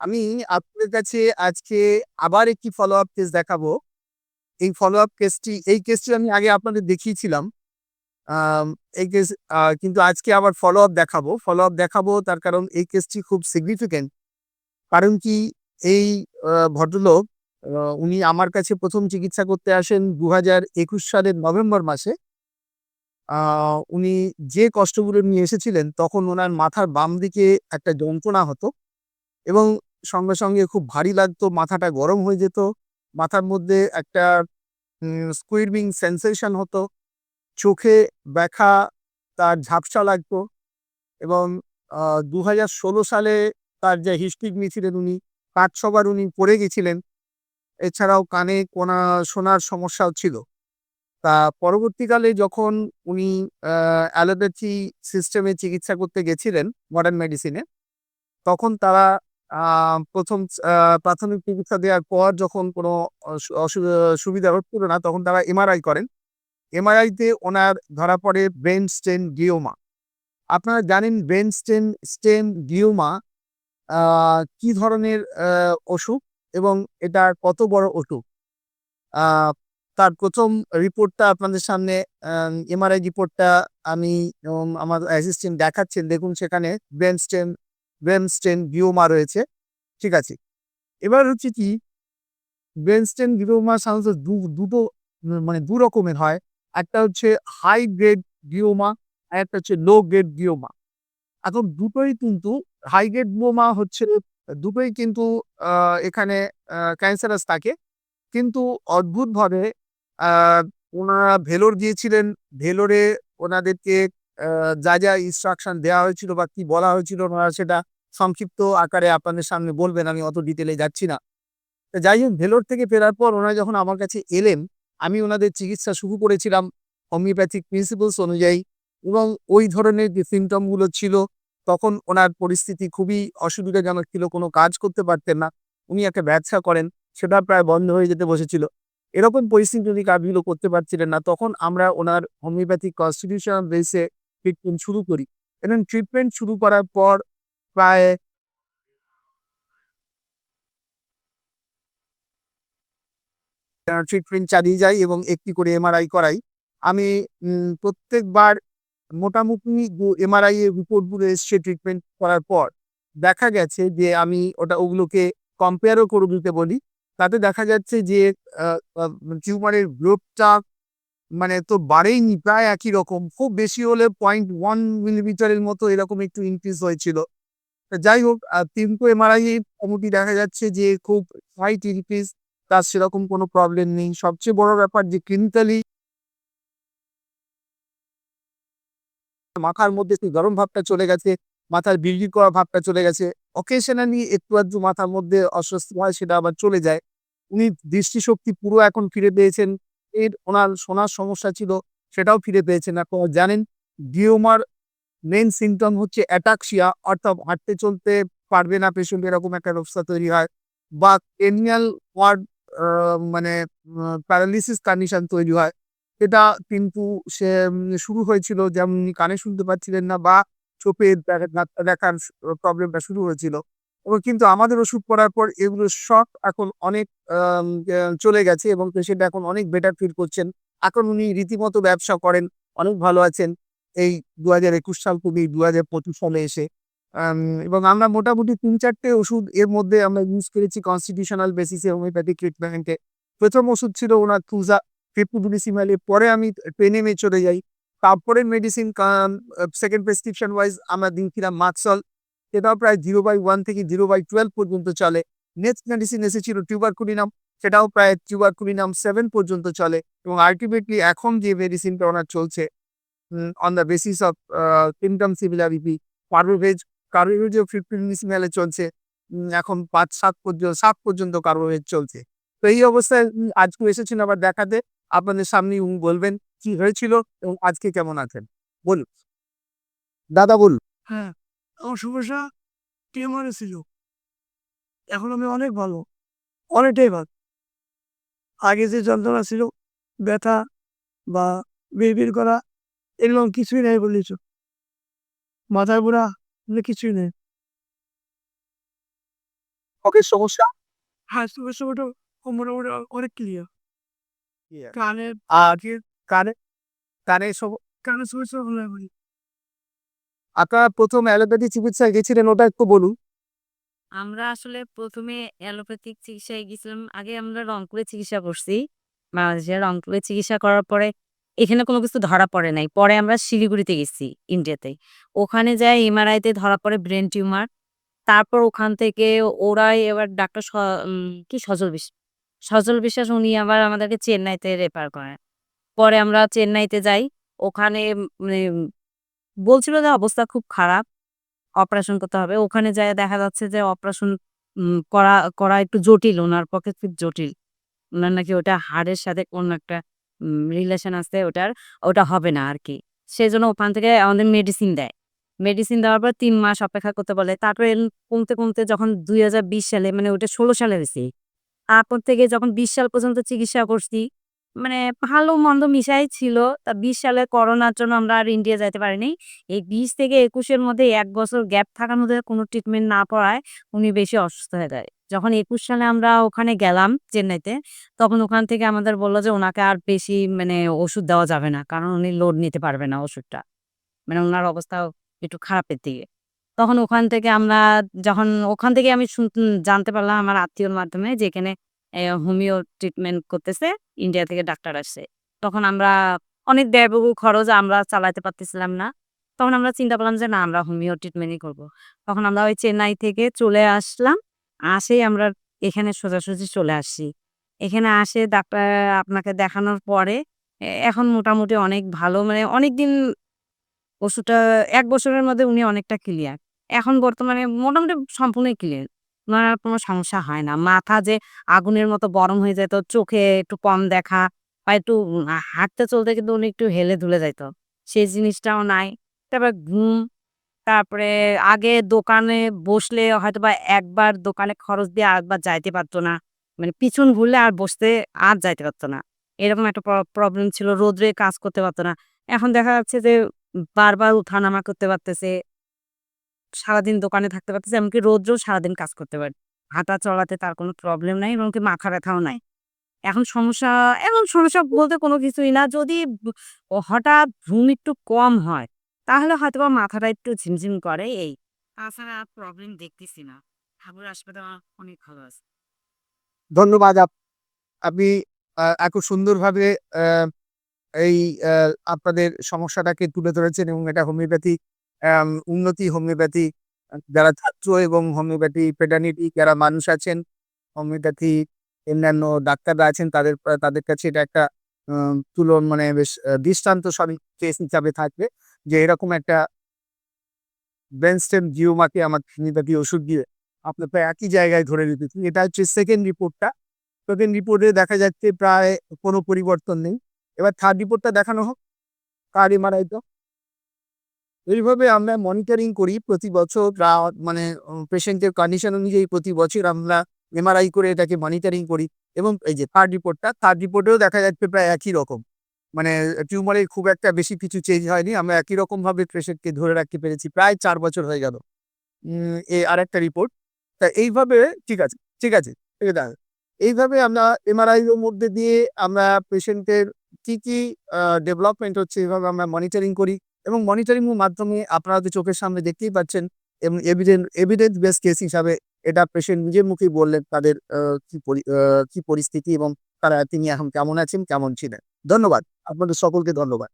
আমি আপনাদের কাছে আজকে আবার একটি ফলো আপ কেস দেখাবো। এই ফলো আপ কেসটি এই কেসটি আমি আগে আপনাদের দেখিয়েছিলাম। এই কেস কিন্তু আজকে আবার ফলো আপ দেখাবো। ফলো আপ দেখাবো, তার কারণ এই কেসটি খুব সিগনিফিক্যান্ট। কারণ কি, এই ভদ্রলোক উনি আমার কাছে প্রথম চিকিৎসা করতে আসেন ২০২১ সালের নভেম্বর মাসে। উনি যে কষ্টগুলো নিয়ে এসেছিলেন, তখন ওনার মাথার বাম দিকে একটা যন্ত্রণা হতো এবং সঙ্গে, সঙ্গে খুব ভারী লাগতো, মাথাটা গরম হয়ে যেত। মাথার মধ্যে একটা স্কুইমিং সেনসেশন হতো। চোখে ব্যথা, তার ঝাপসা লাগতো এবং ২০১৬ সালে তার যে হিস্ট্রিকনি ছিলেন উনি কাঠসবার উনি পড়ে গেছিলেন। এছাড়াও কানে কোনা শোনার সমস্যাও ছিল। তা পরবর্তীকালে যখন উনি অ্যালোপ্যাথি সিস্টেমে চিকিৎসা করতে গেছিলেন মডার্ন মেডিসিনে, তখন তারা আ ১ম আ প্রাথমিক চিকিৎসা দেওয়ার পর যখন কোনো সুবিধা হচ্ছিল না, তখন তারা এমআরআই করেন। এমআরআইতে ওনার ধরা পড়ে ব্রেন স্টেন গ্লিওমা। আপনারা জানেন ব্রেন স্টেন স্টেন গ্লিওমা আ কি ধরনের অসুখ এবং এটা কত বড় অসুখ? তার প্রথম রিপোর্টটা আপনাদের সামনে এমআরআই রিপোর্টটা আমি আমার অ্যাসিস্ট্যান্ট দেখাচ্ছেন। দেখুন সেখানে brain stem brain stem glioma রয়েছে। ঠিক আছে? এবার হচ্ছে কি স্টেম গ্লিওমা সাধারণত দু, দুটো মানে ২ রকমের হয়। একটা হচ্ছে হাই গ্রেড গ্রিওমা আর একটা হচ্ছে লো গ্রেড গ্লিওমা। এখন দুটোই কিন্তু হাই গ্রেড গ্লিওমা হচ্ছে, দুটোই কিন্তু এখানে ক্যান্সারাস থাকে। কিন্তু অদ্ভুতভাবে ওনারা ভেলোর গিয়েছিলেন। ভেলোরে ওনাদেরকে যা, যা ইনস্ট্রাকশন দেওয়া হয়েছিল বা কি বলা হয়েছিল ওনারা সেটা সংক্ষিপ্ত আকারে আপনাদের সামনে বলবেন। আমি অত ডিটেইলে যাচ্ছি না। যাই হোক ভেলোর থেকে ফেরার পর ওনারা যখন আমার কাছে এলেন, আমি ওনাদের চিকিৎসা শুরু করেছিলাম হোমিওপ্যাথিক প্রিন্সিপালস অনুযায়ী এবং ওই ধরনের যে সিম্পটমগুলো ছিল তখন ওনার পরিস্থিতি খুবই অসুবিধাজনক ছিল। কোনো কাজ করতে পারতেন না। উনি একটা ব্যবসা করেন, সেটা প্রায় বন্ধ হয়ে যেতে বসেছিল। এরকম পরিস্থিতি উনি কাজগুলো করতে পারছিলেন না। তখন আমরা ওনার হোমিওপ্যাথিক কনস্টিটিউশনাল বেসে ট্রিটমেন্ট শুরু করি এবং ট্রিটমেন্ট শুরু করার পর প্রায় ট্রিটমেন্ট চালিয়ে যাই এবং একটি করে এমআরআই করাই। আমি প্রত্যেকবার মোটামুটি এমআরআই এর রিপোর্টগুলো এসছে ট্রিটমেন্ট করার পর। দেখা গেছে যে আমি ওটা, ওগুলোকে কম্পেয়ার ও করে দিতে বলি। তাতে দেখা যাচ্ছে যে টিউমারের গ্রোথটা মানে তো বাড়েইনি প্রায় একই রকম। খুব বেশি হলে 0.1 মিলিমিটারের মতো এরকম একটু ইনক্রিজ হয়েছিল। যাই হোক আ ৩ টে এমআরআই মোটামুটি দেখা যাচ্ছে যে খুব স্লাইট ইনক্রিজ তার সেরকম কোনো প্রবলেম নেই। সবচেয়ে বড় ব্যাপার যে ক্লিনিক্যালি মাথার মধ্যে সেই গরম ভাবটা চলে গেছে। মাথার বিড়বিড় করা ভাবটা চলে গেছে। অকেশনালি একটু আধটু মাথার মধ্যে অস্বস্তি হয়, সেটা আবার চলে যায়। উনি দৃষ্টিশক্তি পুরো এখন ফিরে পেয়েছেন। এর ওনার শোনার সমস্যা ছিল, সেটাও ফিরে পেয়েছেন। আপনারা জানেন, ডিওমার মেইন সিম্পটম হচ্ছে অ্যাটাক্সিয়া অর্থাৎ হাঁটতে চলতে পারবে না পেশেন্ট এরকম একটা অবস্থা তৈরি হয় বা ক্রেনিয়াল ওয়ার্ড মানে প্যারালিসিস কন্ডিশন তৈরি হয়। এটা কিন্তু সে শুরু হয়েছিল যেমন কানে শুনতে পাচ্ছিলেন না বা চোখে দেখার প্রবলেমটা শুরু হয়েছিল। কিন্তু আমাদের ওষুধ করার পর এগুলো শখ এখন অনেক চলে গেছে এবং পেশেন্ট এখন অনেক বেটার ফিল করছেন। এখন উনি রীতিমতো ব্যবসা করেন, অনেক ভালো আছেন। এই ২০২১ সাল থেকে ২০২৫ সালে এসে। এবং আমরা মোটামুটি তিন চারটে ওষুধ এর মধ্যে আমরা ইউজ করেছি কনস্টিটিউশনাল বেসিস হোমিওপ্যাথিক ট্রিটমেন্টে। প্রথম ওষুধ ছিল উনার থুজা ফেপুডুলিসিমাল পরে আমি টেনেমে চলে যাই। তারপরে মেডিসিন সেকেন্ড প্রেসক্রিপশন ওয়াইজ আমরা দিয়েছিলাম মাক্সল। এটাও প্রায় 0/1 থেকে 0/12 পর্যন্ত চলে। নেক্সট মেডিসিন এসেছিল টিউবার টিউবারকুলিনাম সেটাও প্রায় টিউবার টিউবারকুলিনাম সেভেন পর্যন্ত চলে এবং আল্টিমেটলি এখন যে মেডিসিনটা ওনার চলছে on the basis of a symptom similarity carbo veg, কার্বোভেজও ফেপুডুলিসিমাল এ চলছে। এখন পাঁচ সাত পর্যন্ত সাত পর্যন্ত কার্বোভেজ চলছে। তো এই অবস্থায় উম আজকেও এসেছেন আবার দেখাতে। আপনাদের সামনে উনি বলবেন কি হয়েছিল এবং আজকে কেমন আছেন? বলুন। দাদা বলুন। হ্যাঁ, আমার সমস্যা টিউমারে ছিল। এখন আমি অনেক ভালো। অনেকটাই ভালো। আগে যে যন্ত্রণা ছিল, ব্যথা বা বিড়বিড় করা এগুলো কিছুই নাই চলে। মাথায় বুড়া এগুলো কিছুই নেই। ত্বকের সমস্যা হ্যাঁ সমস্যা ওটা মোটামুটি অনেক ক্লিয়ার কানের আর কানে কানে সম- কানের সমস্যা হলে আপনারা প্রথম অ্যালোপ্যাথি চিকিৎসায় গেছিলেন, ওটা একটু বলুন। আমরা আসলে প্রথমে অ্যালোপ্যাথিক চিকিৎসায় গেছিলাম, আগে আমরা রংপুরে চিকিৎসা করছি। বাংলাদেশে রংপুরে চিকিৎসা করার পরে এখানে কোনো কিছু ধরা পড়ে নাই। পরে আমরা শিলিগুড়িতে গেছি, ইন্ডিয়াতে। ওখানে যাই এমআরআইতে ধরা পড়ে ব্রেন টিউমার। তারপর ওখান থেকে ওরাই এবার ডাক্তার কি সজল বিশ্বাস সজল বিশ্বাস উনি আবার আমাদেরকে চেন্নাইতে রেফার করেন। পরে আমরা চেন্নাইতে যাই, ওখানে বলছিল যে, অবস্থা খুব খারাপ, অপারেশন করতে হবে। ওখানে যায় দেখা যাচ্ছে যে, অপারেশন করা করা একটু জটিল, ওনার পক্ষে খুব জটিল। ওনার নাকি ওটা হাড়ের সাথে কোন একটা রিলেশন আছে, ওটার, ওটা হবে না আর কি সেজন্য ওখান থেকে আমাদের মেডিসিন দেয়। মেডিসিন দেওয়ার পর তিন মাস অপেক্ষা করতে বলে। তারপরে কমতে কমতে যখন দুই হাজার বিশ সালে মানে ওটা ষোলো সালে হয়েছে, তারপর থেকে যখন বিশ সাল পর্যন্ত চিকিৎসা করছি মানে ভালো মন্দ মিশাই ছিল। তা বিশ সালে করোনার জন্য আমরা আর ইন্ডিয়া যাইতে পারিনি। এই বিশ থেকে একুশের মধ্যে এক বছর গ্যাপ থাকার মধ্যে কোনো ট্রিটমেন্ট না পড়ায় উনি বেশি অসুস্থ হয়ে যায়। যখন একুশ সালে আমরা ওখানে গেলাম চেন্নাইতে, তখন ওখান থেকে আমাদের বলল যে ওনাকে আর বেশি মানে ওষুধ দেওয়া যাবে না, কারণ উনি লোড নিতে পারবে না ওষুধটা। মানে ওনার অবস্থা একটু খারাপের দিকে। তখন ওখান থেকে আমরা যখন, ওখান থেকে আমি শুন- জানতে পারলাম আমার আত্মীয়র মাধ্যমে যে এখানে হোমিও ট্রিটমেন্ট করতেছে, ইন্ডিয়া থেকে ডাক্তার আসছে। তখন আমরা অনেক ব্যয়বহুল খরচ আমরা চালাতে পারতেছিলাম না। তখন আমরা চিন্তা করলাম যে, না, আমরা হোমিও ট্রিটমেন্টই করব। তখন আমরা ওই চেন্নাই থেকে চলে আসলাম। আসেই আমরা এখানে সোজাসুজি চলে আসছি। এখানে আসে ডাক্তার আপনাকে দেখানোর পরে এখন মোটামুটি অনেক ভালো। মানে অনেক দিন ওষুধটা, এক বছরের মধ্যে উনি অনেকটা ক্লিয়ার এখন বর্তমানে মোটামুটি সম্পূর্ণই ক্লিয়ার ওনার আর কোনো সমস্যা হয় না। মাথা যে আগুনের মতো গরম হয়ে যেত চোখে একটু কম দেখা বা একটু হাঁটতে চলতে কিন্তু উনি একটু হেলে ধুলে যাইতো। সেই জিনিসটাও নাই। তারপর ঘুম, তারপরে আগে দোকানে বসলে হয়তো বা একবার দোকানে খরচ দিয়ে আরেকবার যাইতে পারতো না। মানে পিছন ঘুরলে আর বসতে আর যাইতে পারতো না। এরকম একটা প্রবলেম ছিল। রোদ্রে কাজ করতে পারতো না। এখন দেখা যাচ্ছে যে বারবার উঠানামা করতে পারতেছে। সারাদিন দোকানে থাকতে পারতেছে, এমনকি রোদ্রেও সারাদিন কাজ করতে পারে। হাঁটা চলাতে তার কোনো প্রবলেম নাই, এমনকি মাথা ব্যথাও নাই। এখন সমস্যা এখন সমস্যা বলতে কোনো কিছুই না। যদি হঠাৎ ঘুম একটু কম হয়, তাহলে হয়তো বা মাথাটা একটু ঝিমঝিম করে এই। তাছাড়া প্রবলেম দেখতেছি না। ঠাকুর হাসপাতাল অনেক ভালো আছে। ধন্যবাদ, আপ- আপনি এত সুন্দরভাবে এই আপনাদের সমস্যাটাকে তুলে ধরেছেন এবং এটা হোমিওপ্যাথি উন্নতি, হোমিওপ্যাথি, যারা ছাত্র এবং হোমিওপ্যাথি পেডানিটি যারা মানুষ আছেন, হোমিওপ্যাথি, অন্যান্য ডাক্তাররা আছেন, তাদের তাদের কাছে এটা একটা তুলন মানে বেশ দৃষ্টান্ত সবই কেস হিসাবে থাকবে যে এরকম একটা ব্রেন স্টেম জিওমাকে আমার হোমিওপ্যাথি ওষুধ দিয়ে আপনার প্রায় একই জায়গায় ধরে রেখেছি। এটা হচ্ছে সেকেন্ড রিপোর্টটা সেকেন্ড রিপোর্টে দেখা যাচ্ছে প্রায় কোনো পরিবর্তন নেই। এবার থার্ড রিপোর্টটা দেখানো হোক। কার এমআরআই তো? এইভাবে আমরা মনিটরিং করি প্রতি বছর মানে পেশেন্টের কন্ডিশন অনুযায়ী প্রতি বছর আমরা এমআরআই করে এটাকে মনিটরিং করি এবং এই যে থার্ড রিপোর্টটা থার্ড রিপোর্টেও দেখা যাচ্ছে প্রায় একই রকম। মানে টিউমারের খুব একটা বেশি কিছু চেঞ্জ হয়নি, আমরা একই রকম ভাবে পেশেন্টকে ধরে রাখতে পেরেছি, প্রায় চার বছর হয়ে গেল। এ আর একটা রিপোর্ট তা এইভাবে, ঠিক আছে ঠিক আছে ঠিক আছে। এইভাবে আমরা এমআরআই এর মধ্যে দিয়ে আমরা পেশেন্টের কি কি ডেভেলপমেন্ট হচ্ছে, এইভাবে আমরা মনিটরিং করি। এবং মনিটরিং এর মাধ্যমে আপনারা তো চোখের সামনে দেখতেই পাচ্ছেন এবং এভিডেন্স এভিডেন্স বেস কেস হিসাবে এটা পেশেন্ট নিজের মুখেই বললেন তাদের কি পরিস্থিতি এবং তারা তিনি এখন কেমন আছেন, কেমন ছিলেন। ধন্যবাদ। আপনাদের সকলকে ধন্যবাদ।